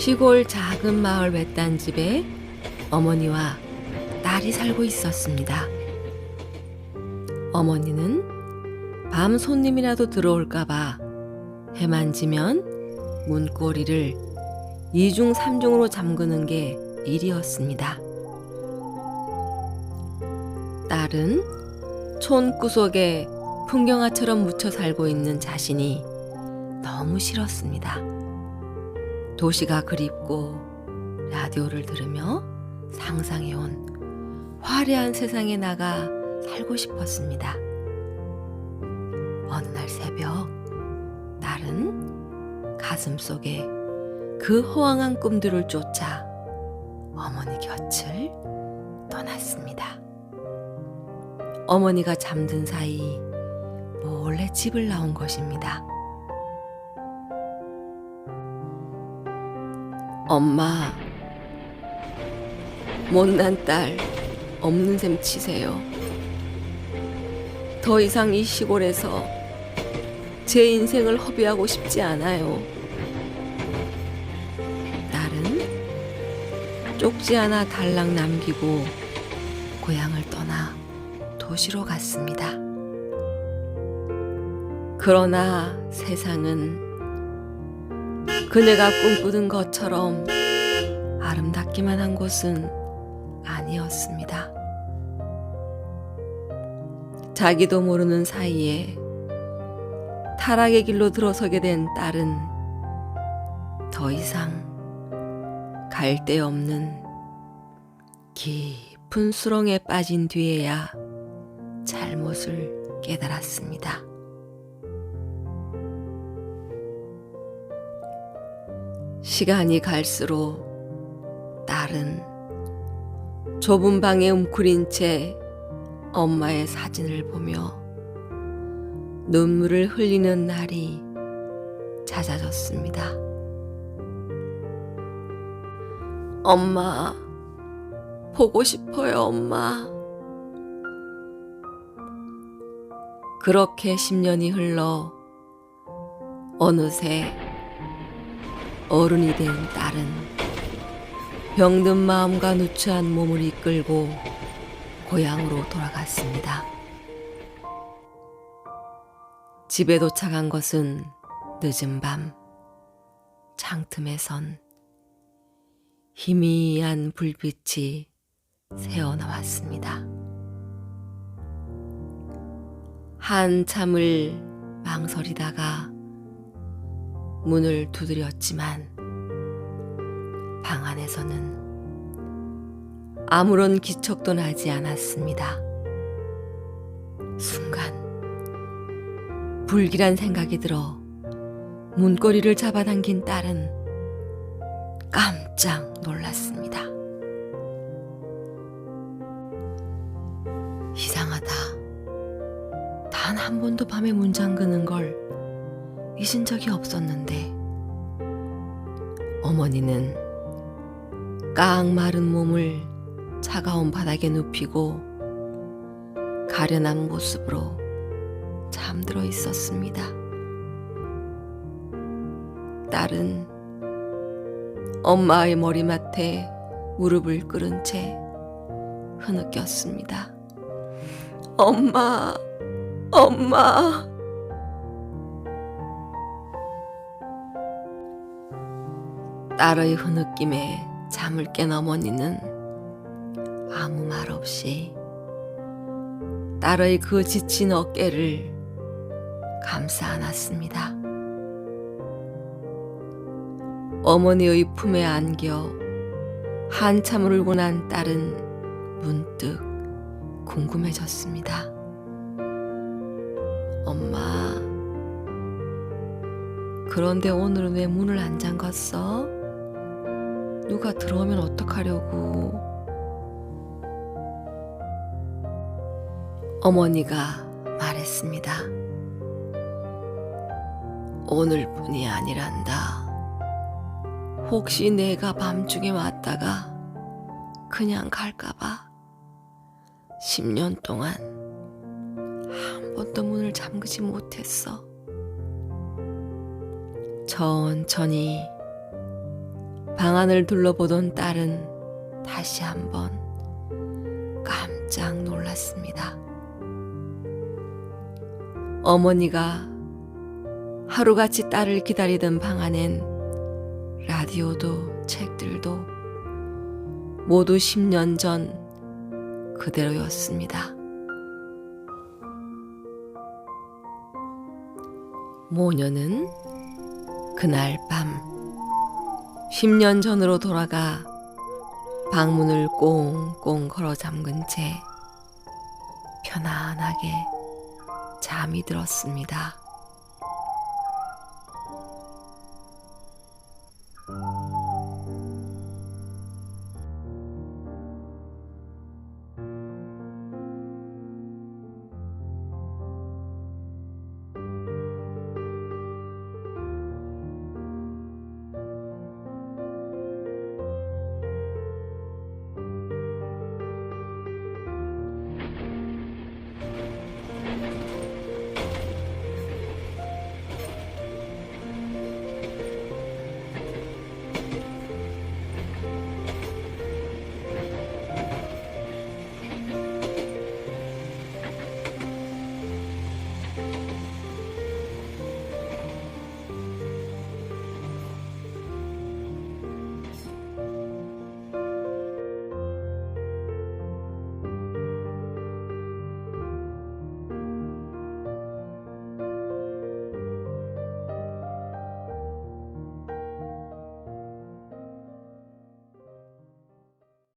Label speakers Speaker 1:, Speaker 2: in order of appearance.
Speaker 1: 시골 작은 마을 외딴 집에 어머니와 딸이 살고 있었습니다. 어머니는 밤 손님이라도 들어올까봐 해만 지면 문고리를 이중삼중으로 잠그는 게 일이었습니다. 딸은 촌구석에 풍경화처럼 묻혀 살고 있는 자신이 너무 싫었습니다. 도시가 그립고 라디오를 들으며 상상해온 화려한 세상에 나가 살고 싶었습니다. 어느 날 새벽, 딸은 가슴 속에 그 허황한 꿈들을 쫓아 어머니 곁을 떠났습니다. 어머니가 잠든 사이 몰래 집을 나온 것입니다. 엄마, 못난 딸 없는 셈 치세요. 더 이상 이 시골에서 제 인생을 허비하고 싶지 않아요. 딸은 쪽지 하나 달랑 남기고 고향을 떠나 도시로 갔습니다. 그러나 세상은 그네가 꿈꾸던 것처럼 아름답기만 한 곳은 아니었습니다. 자기도 모르는 사이에 타락의 길로 들어서게 된 딸은 더 이상 갈 데 없는 깊은 수렁에 빠진 뒤에야 잘못을 깨달았습니다. 시간이 갈수록 딸은 좁은 방에 웅크린 채 엄마의 사진을 보며 눈물을 흘리는 날이 잦아졌습니다. 엄마, 보고 싶어요, 엄마. 그렇게 10년이 흘러 어느새 어른이 된 딸은 병든 마음과 누추한 몸을 이끌고 고향으로 돌아갔습니다. 집에 도착한 것은 늦은 밤 창틈에선 희미한 불빛이 새어 나왔습니다. 한참을 망설이다가 문을 두드렸지만 방 안에서는 아무런 기척도 나지 않았습니다. 순간 불길한 생각이 들어 문고리를 잡아당긴 딸은 깜짝 놀랐습니다. 이상하다. 단 한 번도 밤에 문 잠그는 걸 잊은 적이 없었는데 어머니는 깡 마른 몸을 차가운 바닥에 눕히고 가련한 모습으로 잠들어 있었습니다. 딸은 엄마의 머리맡에 무릎을 꿇은 채 흐느꼈습니다. 엄마, 엄마. 딸의 흐느낌에 잠을 깬 어머니는 아무 말 없이 딸의 그 지친 어깨를 감싸 안았습니다. 어머니의 품에 안겨 한참을 울고 난 딸은 문득 궁금해졌습니다. 엄마, 그런데 오늘은 왜 문을 안 잠갔어? 누가 들어오면 어떡하려고? 어머니가 말했습니다. 오늘뿐이 아니란다. 혹시 내가 밤중에 왔다가 그냥 갈까봐 10년 동안 한 번도 문을 잠그지 못했어. 천천히 방안을 둘러보던 딸은 다시 한번 깜짝 놀랐습니다. 어머니가 하루같이 딸을 기다리던 방 안엔 라디오도 책들도 모두 10년 전 그대로였습니다. 모녀는 그날 밤 10년 전으로 돌아가 방문을 꽁꽁 걸어 잠근 채 편안하게 잠이 들었습니다.